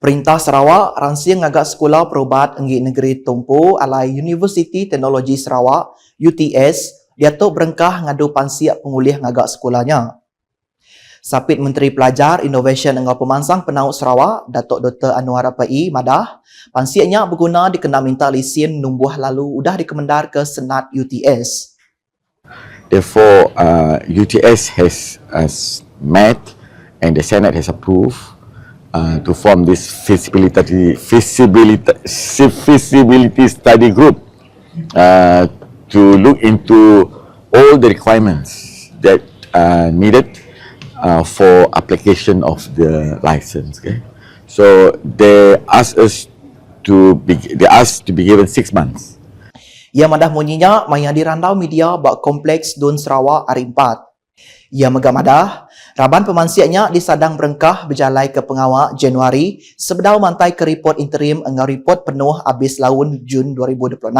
Perintah Sarawak rangsing ngagak sekolah perubat enggi negeri Tumpu alai Universiti Teknologi Sarawak UTS diatuk berengkah ngadu pansiak pengulih ngagak sekolahnya. Sapit Menteri Pelajar, Innovation dan Pemansang Penaut Sarawak, Datuk Dr. Anwar Apai Madah, pansiaknya berguna dikena minta lisin numbuh lalu udah dikemendar ke Senat UTS. Therefore, uh, UTS has has met and the Senate has approved uh, to form this feasibility feasibility feasibility study group uh, to look into all the requirements that uh, needed uh, for application of the license. Okay, so they asked us to be they asked to be given six months. Ia madah munyinya maya dirandau media bak kompleks Dun Sarawak hari 4. Ia megamadah, raban pemansiaknya disadang berengkah berjalai ke pengawak Januari sebedau mantai ke report interim engau report penuh habis laun Jun 2026.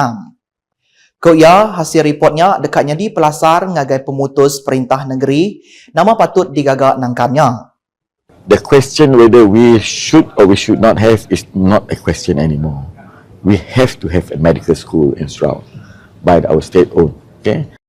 Kau ia hasil reportnya dekatnya di pelasar ngagai pemutus perintah negeri nama patut digagak nangkannya. the question whether we should or we should not have is not a question anymore. We have to have a medical school in Sarawak by our state owned. Okay.